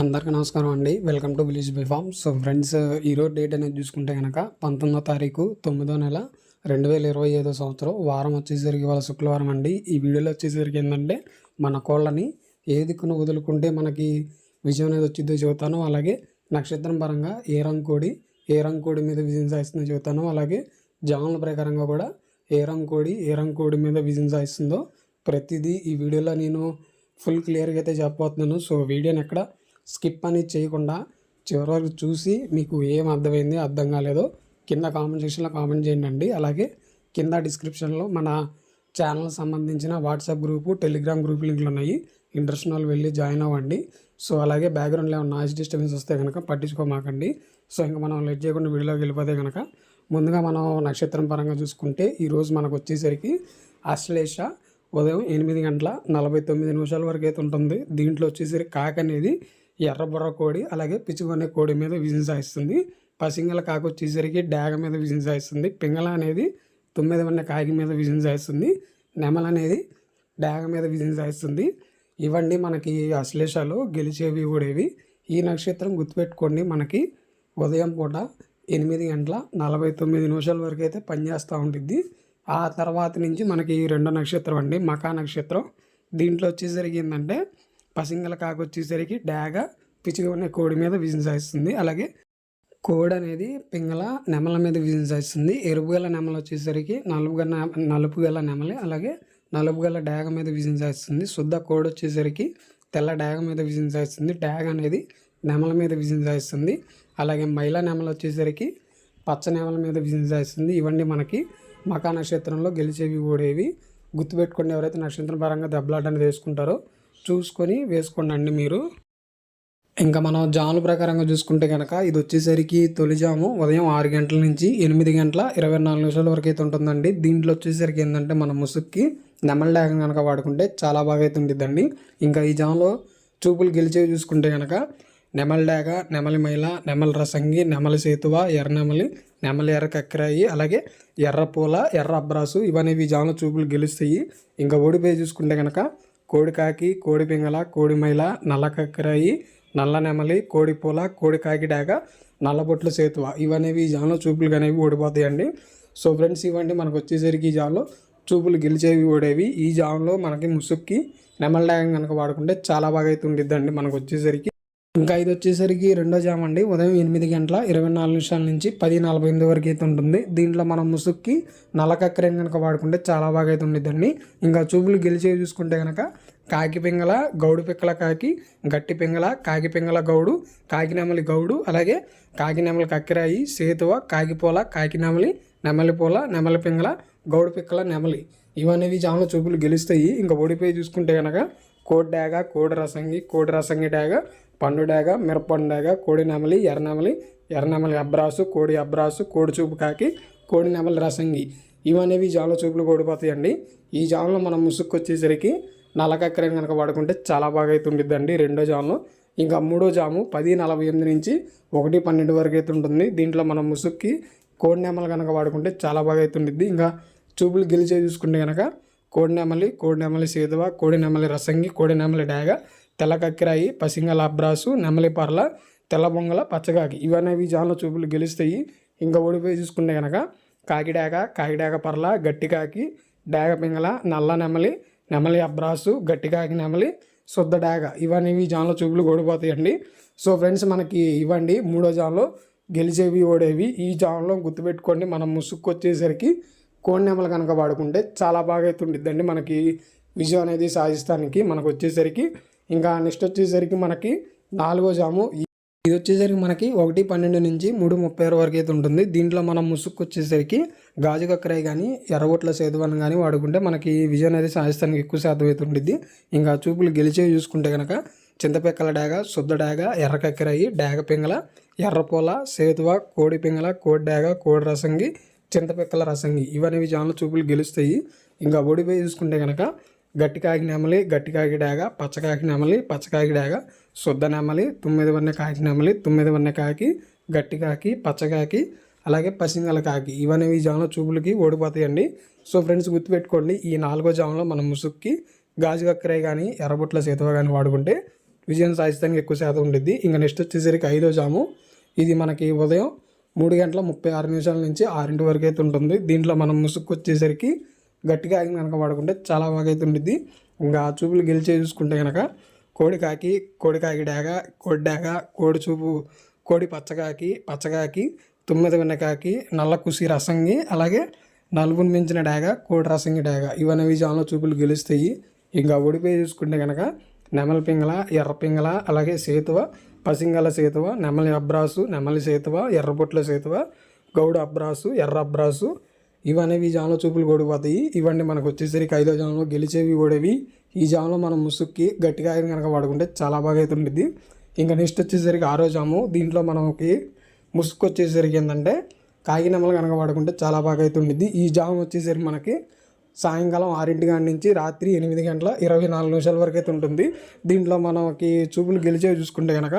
అందరికీ నమస్కారం అండి. Welcome to village by farm so friends ఈరోజు డేట్ అనేది చూసుకుంటే కనుక పంతొమ్మిదో తారీఖు తొమ్మిదో నెల రెండు వేల ఇరవై ఐదో సంవత్సరం. వారం వచ్చేసరికి వాళ్ళ శుక్రవారం అండి. ఈ వీడియోలో వచ్చేసరికి ఏంటంటే మన కోళ్ళని ఏ దిక్కును వదులుకుంటే మనకి విజయం అనేది వచ్చిందో చెబుతాను. అలాగే నక్షత్రం పరంగా ఏ రంగు కోడి ఏ రంగు కోడి మీద విజయం సాధిస్తుందో చెబుతాను. అలాగే జాముల ప్రకారంగా కూడా ఏ రంగు కోడి ఏ రంగు కోడి మీద విజయం సాధిస్తుందో ప్రతిదీ ఈ వీడియోలో నేను ఫుల్ క్లియర్గా అయితే చెప్పబోతున్నాను. సో వీడియోని ఎక్కడ స్కిప్ అనేది చేయకుండా చివరి వరకు చూసి మీకు ఏం అర్థమైంది అర్థం కాలేదో కింద కామెంట్ సెక్షన్లో కామెంట్ చేయండి. అండి అలాగే కింద డిస్క్రిప్షన్లో మన ఛానల్ సంబంధించిన వాట్సాప్ గ్రూపు టెలిగ్రామ్ గ్రూప్ లింక్లు ఉన్నాయి. ఇంట్రెస్ట్ వాళ్ళు వెళ్ళి జాయిన్ అవ్వండి. సో అలాగే బ్యాక్గ్రౌండ్లో ఏమైనా నాయిస్ డిస్టర్బెన్స్ వస్తే కనుక పట్టించుకోమాకండి. సో ఇంకా మనం లెట్ చేయకుండా వీడియోలోకి వెళ్ళిపోతే కనుక ముందుగా మనం నక్షత్రం పరంగా చూసుకుంటే ఈరోజు మనకు వచ్చేసరికి అశ్లేష ఉదయం ఎనిమిది గంటల నలభై తొమ్మిది నిమిషాల వరకు అయితే ఉంటుంది. దీంట్లో వచ్చేసరికి కాక అనేది ఎర్రబుర్ర కోడి అలాగే పిచ్చుకొనే కోడి మీద విజన్ సాయిస్తుంది. పసింగల కాకు వచ్చేసరికి డాగ మీద విజన్ సాయిస్తుంది. పింగళ అనేది తొమ్మిది ఉన్న కాకి మీద విజన్ సాధిస్తుంది నెమల అనేది డాగ మీద విజయం సాధిస్తుంది ఇవన్నీ మనకి అశ్లేషాలు గెలిచేవి కూడేవి ఈ నక్షత్రం గుర్తుపెట్టుకోండి. మనకి ఉదయం పూట ఎనిమిది గంటల నలభై తొమ్మిది నిమిషాల వరకు అయితే పనిచేస్తూ ఉంటుంది ఆ తర్వాత నుంచి మనకి రెండో నక్షత్రం అండి. మకా నక్షత్రం. దీంట్లో వచ్చేసరికి ఏంటంటే పసింగల కాకు వచ్చేసరికి డాగ పిచ్చిగా ఉన్న కోడి మీద విజన్ సాధిస్తుంది అలాగే కోడి అనేది పింగళ నెమల మీద విజన్ సాధిస్తుంది ఎరుపు గల నెమలు వచ్చేసరికి నలుపు గల నలుపు గల నెమలి అలాగే నలుపు గల డాగ మీద విజన్ సాధిస్తుంది శుద్ధ కోడి వచ్చేసరికి తెల్ల డాగ మీద విజన్ సాధిస్తుంది డాగ అనేది నెమల మీద విజన్ సాధిస్తుంది అలాగే మైలా నెమలు వచ్చేసరికి పచ్చ నెమల మీద విజయం చేస్తుంది ఇవన్నీ మనకి మకా నక్షత్రంలో గెలిచేవి ఓడేవి. గుర్తుపెట్టుకోండి ఎవరైతే నక్షత్రం పరంగా దెబ్బలాట అనేది వేసుకుంటారో చూసుకొని వేసుకోండి అండి మీరు. ఇంకా మనం జాముల ప్రకారంగా చూసుకుంటే కనుక ఇది వచ్చేసరికి తొలి జాము ఉదయం ఆరు గంటల నుంచి ఎనిమిది గంటల ఇరవై నాలుగు నిమిషాల వరకు అయితే ఉంటుందండి. దీంట్లో వచ్చేసరికి ఏంటంటే మన ముసుక్కి నెమల డాగం కనుక వాడుకుంటే చాలా బాగా అయితే ఉంటుందండి ఇంకా ఈ జాములో చూపులు గెలిచేవి చూసుకుంటే కనుక నెమలిడాగ నెమలి మైల నెమల రసంగి నెమలి సేతువ ఎర్ర నెమలి నెమలి ఎర్ర కక్కరాయి అలాగే ఎర్ర పూల ఎర్ర అబ్రాసు ఇవనేవి జాముల చూపులు గెలుస్తాయి. ఇంకా ఓడిపోయి చూసుకుంటే కనుక కోడికాకి కోడి పింగళ కోడి మైల నల్ల కక్కరాయి నల్ల నెమలి కోడి పూల కోడి కాకిడాగ నల్లబొట్ల సేతువ. ఇవనేవి ఈ జాన్లో చూపులు అనేవి ఓడిపోతాయండి సో ఫ్రెండ్స్ ఇవ్వండి మనకు వచ్చేసరికి ఈ జాన్లో చూపులు గెలిచేవి ఓడేవి ఈ జాన్లో మనకి ముసుక్కి నెమల డాగం కనుక వాడుకుంటే చాలా బాగా అయితే ఉండిద్దండి మనకు వచ్చేసరికి ఇంకా ఇది వచ్చేసరికి రెండో జామ్ అండి. ఉదయం ఎనిమిది గంటల ఇరవై నాలుగు నిమిషాల నుంచి పది నలభై ఎనిమిది వరకు అయితే ఉంటుంది. దీంట్లో మనం ముసుక్కి నల్లకక్కరం కనుక వాడుకుంటే చాలా బాగా అయితే ఉండిద్దండి. ఇంకా చూపులు గెలిచేవి చూసుకుంటే కనుక కాకి పింగళ గౌడు పిక్కల కాకి గట్టి పింగళ కాకి పింగళ గౌడు కాకినెమలి గౌడు అలాగే కాకినెమలి కక్కిరాయి సేతువ కాకిపోల కాకినెమలి నెమలిపోల నెమలి పింగళ గౌడు పిక్కల నెమలి. ఇవనేవి జాములు చూపులు గెలుస్తాయి. ఇంకా ఓడిపోయి చూసుకుంటే కనుక కోడి డాగ కోడి రసంగి కోడి రసంగి డాగ పండు డాగ మిరపండు డాగ కోడి నెమలి ఎర్రనెమలి ఎర్రనెమలి అబ్రాసు కోడి అబ్రాసు కోడి చూపు కాకి కోడి నెమలి రసంగి. ఇవనేవి జాములు చూపులు కోడిపోతాయండి ఈ జాములు మనం ముసుక్కు వచ్చేసరికి నల్లకక్కరం కనుక వాడుకుంటే చాలా బాగా అయితే ఉండిద్దండి రెండో జాములో ఇంకా మూడో జాము పది నలభై ఎనిమిది నుంచి ఒకటి పన్నెండు వరకు అయితే ఉంటుంది. దీంట్లో మనం ముసుక్కి కోడి నెమలు కనుక వాడుకుంటే చాలా బాగా అయితే ఉండిద్ది ఇంకా చూపులు గెలిచే చూసుకుంటే కనుక కోడినెమలి కోడినెమలి కోడి నెమలి సేదువ కోడి నెమలి రసంగి కోడి నెమలి డాగ తెల్ల పసింగల అబ్రాసు నెమలి పర్ల తెల్ల బొంగల పచ్చగాకి. ఇవనేవి జాన్ల చూపులు గెలుస్తాయి. ఇంకా ఓడిపోయి చూసుకుంటే కనుక కాకిడాక కాకిడాక పర్ల గట్టి కాకి డాగ పింగళ నల్ల నెమలి నెమలి అబ్రాసు గట్టి కాకి నెమలి శుద్ధ డాగ. ఇవన్నీ జాన్ల చూపులు ఓడిపోతాయండి. సో ఫ్రెండ్స్ మనకి ఇవ్వండి. మూడో జాన్లో గెలిచేవి ఓడేవి. ఈ జాన్లో గుర్తుపెట్టుకోండి. మనం ముసుక్కు వచ్చేసరికి కోడి నెమలు కనుక వాడుకుంటే చాలా బాగా అయితే ఉండిద్దండి మనకి విజయం అనేది సాధిస్తానికి మనకు వచ్చేసరికి ఇంకా నెక్స్ట్ వచ్చేసరికి మనకి నాలుగో జాము. ఇది వచ్చేసరికి మనకి ఒకటి పన్నెండు నుంచి మూడు ముప్పై ఆరు వరకు అయితే ఉంటుంది. దీంట్లో మనం ముసుక్కు వచ్చేసరికి గాజు కక్కరాయి కానీ ఎర్రగొట్ల సేతువన్ కానీ వాడుకుంటే మనకి విజయం అనేది సాధిస్తానికి ఎక్కువ శాతం అయితే ఉంటుంది ఇంకా చూపులు గెలిచే చూసుకుంటే కనుక చింతపెక్కల డాగ శుద్ధ డాగ ఎర్ర కక్కరాయి డాగ పింగళ ఎర్రపూల సేతువ కోడి పింగళ కోడి డాగ కోడి రసంగి చింతపిక్కల రసంగి. ఇవనేవి జాన్లు చూపులు గెలుస్తాయి. ఇంకా ఓడిపోయి చూసుకుంటే కనుక గట్టి కాకి నెమలి గట్టి కాకి డాగ పచ్చకాకి నెమలి పచ్చకాకి డాగ శుద్ధ నెమలి తొమ్మిది వన్న కాకి నెమలి తొమ్మిది వన్న కాకి గట్టి కాకి పచ్చకాకి అలాగే పసింగల కాకి. ఇవనేవి ఈ జాములో చూపులకి ఓడిపోతాయండి. సో ఫ్రెండ్స్ గుర్తుపెట్టుకోండి ఈ నాలుగో జాములో మనం ముసుక్కి గాజు కక్కరే కానీ ఎర్రబుట్ల సేతువ కానీ వాడుకుంటే విజయం సాధిస్తానికి ఎక్కువ శాతం ఉండిద్ది. ఇంకా నెక్స్ట్ వచ్చేసరికి ఐదో జాము. ఇది మనకి ఉదయం మూడు గంటల ముప్పై ఆరు నిమిషాల నుంచి ఆరింటి వరకు అయితే ఉంటుంది. దీంట్లో మనం ముసుగు వచ్చేసరికి గట్టిగా ఆగి కనుక పడుకుంటే చాలా బాగా అయితే ఉండిద్ది. ఇంకా ఆ చూపులు గెలిచే చూసుకుంటే కనుక కోడికాకి కోడికాకి డాగ కోడి డాగ కోడి చూపు కోడి పచ్చకాకి పచ్చకాకి తుమ్మిది వెన్నకాకి నల్ల కుసి రసంగి అలాగే నలుగురు మించిన డాగ కోడి రసంగి డాగ ఇవన్నీ జాన్లో చూపులు గెలుస్తాయి. ఇంకా ఒడిపోయి చూసుకుంటే కనుక నెమల పింగళ ఎర్ర పింగళ అలాగే సేతువ పసింగల సేతువ నెమలి అబ్రాసు నెమలి సేతువ ఎర్రబొట్ల సేతువ గౌడ అబ్రాసు ఎర్ర అబ్రాసు. ఇవనేవి ఈ చూపులు గొడిపోతాయి. ఇవన్నీ మనకు వచ్చేసరికి ఐదో జామ్లో గెలిచేవి ఓడేవి ఈ జామలో మనం ముసుక్కి గట్టిగా ఆయన కనుక వాడుకుంటే చాలా బాగా అయితే ఉంటుంది ఇంకా నెక్స్ట్ వచ్చేసరికి ఆరో జాము. దీంట్లో మనకి ముసుక్కు వచ్చేసరికి ఏంటంటే కాగినమ్మలు కనుక వాడుకుంటే చాలా బాగా అయితే ఉండిద్ది ఈ జామ్ వచ్చేసరికి మనకి సాయంకాలం ఆరింటి గంట నుంచి రాత్రి ఎనిమిది గంటల ఇరవై నాలుగు నిమిషాల వరకు అయితే ఉంటుంది. దీంట్లో మనకి చూపులు గెలిచేవి చూసుకుంటే కనుక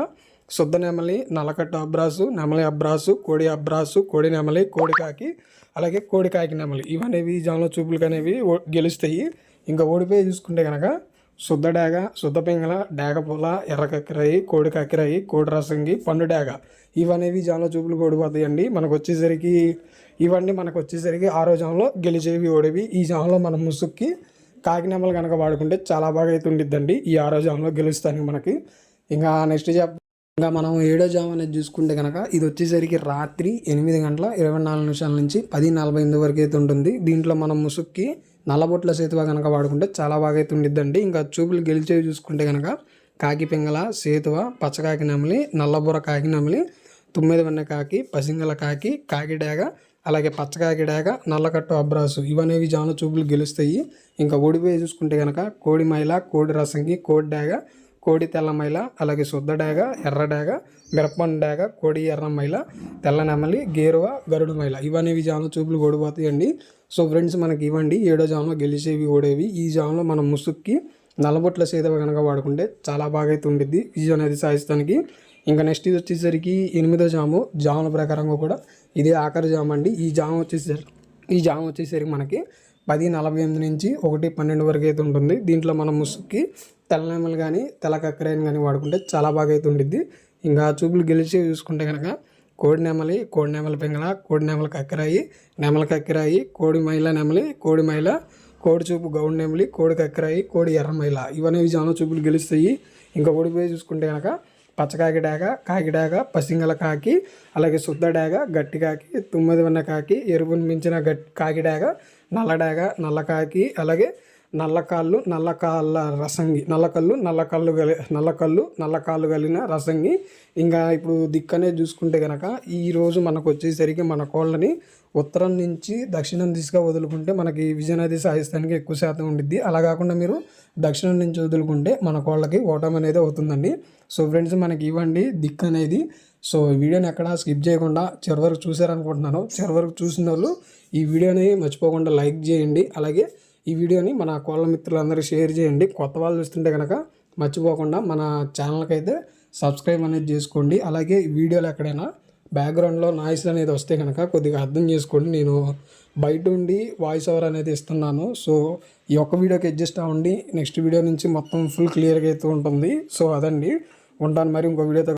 శుద్ధ నెమలి నలకట్ట అబ్రాసు నెమలి అబ్రాసు కోడి అబ్రాసు కోడి నెమలి కోడికాకి అలాగే కోడికాకి నెమలి. ఇవనేవి జాన్లో చూపులు అనేవి గెలుస్తాయి. ఇంకా ఓడిపోయి చూసుకుంటే కనుక శుద్ధ డాగ శుద్ధ పింగళ డాగ పూల ఎర్ర కక్కిరాయి కోడి కక్కిరాయి కోడి రసంగి పండు డేగ. ఇవనేవి జామ్లో చూపులు కోడిపోతాయండి మనకు వచ్చేసరికి ఇవన్నీ మనకు వచ్చేసరికి ఆరో జాంలో గెలిచేవి ఓడేవి. ఈ జాంలో మనం ముసుక్కి కాకినామలు కనుక వాడుకుంటే చాలా బాగా అయితే ఉండిద్దండి. ఈ ఆరో జాంలో గెలుస్తానికి మనకి. ఇంకా నెక్స్ట్ చెప్ ఇంకా మనం ఏడో జామ్ అనేది చూసుకుంటే కనుక ఇది వచ్చేసరికి రాత్రి ఎనిమిది గంటల ఇరవై నాలుగు నిమిషాల నుంచి పది నలభై ఎనిమిది వరకు అయితే ఉంటుంది. దీంట్లో మనం ముసుక్కి నల్లబొట్ల సేతువ కనుక వాడుకుంటే చాలా బాగా అయితే ఉండిద్దండి. ఇంకా చూపులు గెలిచేవి చూసుకుంటే కనుక కాకి పింగళ సేతువ పచ్చకాకి నెమలి నల్లబుర్ర కాకి నమిలి తొమ్మిది వెన్న కాకి పసింగల కాకి కాకి డాగ అలాగే పచ్చకాకి డాగ నల్లకట్టు అబ్రాసు ఇవనేవి జాను చూపులు గెలుస్తాయి. ఇంకా ఓడిపోయి చూసుకుంటే కనుక కోడి మైల కోడి రసంగి కోడి డాగ కోడి తెల్ల మైల అలాగే శుద్ధ డాగ ఎర్ర డాగ మిరపండు డాగ కోడి ఎర్ర మైల తెల్ల నెమలి గేరువ గరుడు మైల. ఇవనేవి జాములు చూపులు ఓడిపోతాయండి. సో ఫ్రెండ్స్ మనకి ఇవ్వండి. ఏడో జాములో గెలిచేవి ఓడేవి. ఈ జాములో మనం ముసుక్కి నల్లబొట్ల సేదవ కనుక వాడుకుంటే చాలా బాగా అయితే ఉండిద్ది విజయం అనేది సాధిస్తానికి. ఇంకా నెక్స్ట్ ఇది వచ్చేసరికి ఎనిమిదో జాము. జాముల ప్రకారంగా కూడా ఇది ఆఖరి జాము అండి ఈ జాము వచ్చేసరికి ఈ జాము వచ్చేసరికి మనకి పది నలభై ఎనిమిది నుంచి ఒకటి పన్నెండు వరకు అయితే ఉంటుంది. దీంట్లో మనం ముసుక్కి తెల్లనెమలు కానీ తెల్ల కక్కరాయని కానీ వాడుకుంటే చాలా బాగా అయితే ఉండిద్ది. ఇంకా చూపులు గెలిచి చూసుకుంటే కనుక కోడి నెమలి కోడి నెమలి పింగళ కోడి నెమలి కక్కరాయి నెమల కక్కరాయి కోడి మైల నెమలి కోడి మైల కోడి చూపు గౌడ్ నెమలి కోడి కక్కరాయి కోడి ఎర్ర మైల ఇవన్నీ జాన చూపులు గెలుస్తాయి. ఇంకా ఓడిపోయి చూసుకుంటే కనుక పచ్చకాకి డాగ కాకి డాగ పసింగల కాకి అలాగే శుద్ధ డాగ గట్టి కాకి తుమ్మది ఉన్న కాకి ఎరుపుని మించిన గట్టి కాకి డాగ నల్ల డాగ నల్ల కాకి అలాగే నల్ల కాళ్ళు నల్ల కాళ్ళ రసంగి. నల్లకళ్ళు నల్లకళ్ళు నల్ల కళ్ళు గలి నల్ల కళ్ళు నల్ల కాళ్ళు కలిగిన రసంగి. ఇంకా ఇప్పుడు దిక్కనే చూసుకుంటే కనుక ఈరోజు మనకు వచ్చేసరికి మన కోళ్ళని ఉత్తరం నుంచి దక్షిణం దిశగా వదులుకుంటే మనకి విజయనది సాధిస్తానికి ఎక్కువ శాతం ఉండిద్ది. అలా కాకుండా మీరు దక్షిణం నుంచి వదులుకుంటే మన కోళ్ళకి ఓటమి అనేది అవుతుందండి. సో ఫ్రెండ్స్ మనకి ఇవ్వండి దిక్కు అనేది. సో వీడియోని ఎక్కడ స్కిప్ చేయకుండా చివరి వరకు చూసారనుకుంటున్నాను చివరి వరకు చూసిన వాళ్ళు ఈ వీడియోని మర్చిపోకుండా లైక్ చేయండి. అలాగే ఈ వీడియోని మన కోళ్ళ మిత్రులందరూ షేర్ చేయండి. కొత్త వాళ్ళు చూస్తుంటే కనుక మర్చిపోకుండా మన ఛానల్కి అయితే సబ్స్క్రైబ్ అనేది చేసుకోండి. అలాగే ఈ ఎక్కడైనా బ్యాక్గ్రౌండ్లో నాయిస్ అనేది వస్తే కనుక కొద్దిగా అర్థం చేసుకోండి. నేను బయట ఉండి వాయిస్ ఓవర్ అనేది ఇస్తున్నాను. సో ఈ ఒక్క వీడియోకి అడ్జస్ట్ అవ్వండి. నెక్స్ట్ వీడియో నుంచి మొత్తం ఫుల్ క్లియర్గా అయితే ఉంటుంది. సో అదండి. ఉంటాను మరి ఇంకో వీడియోతో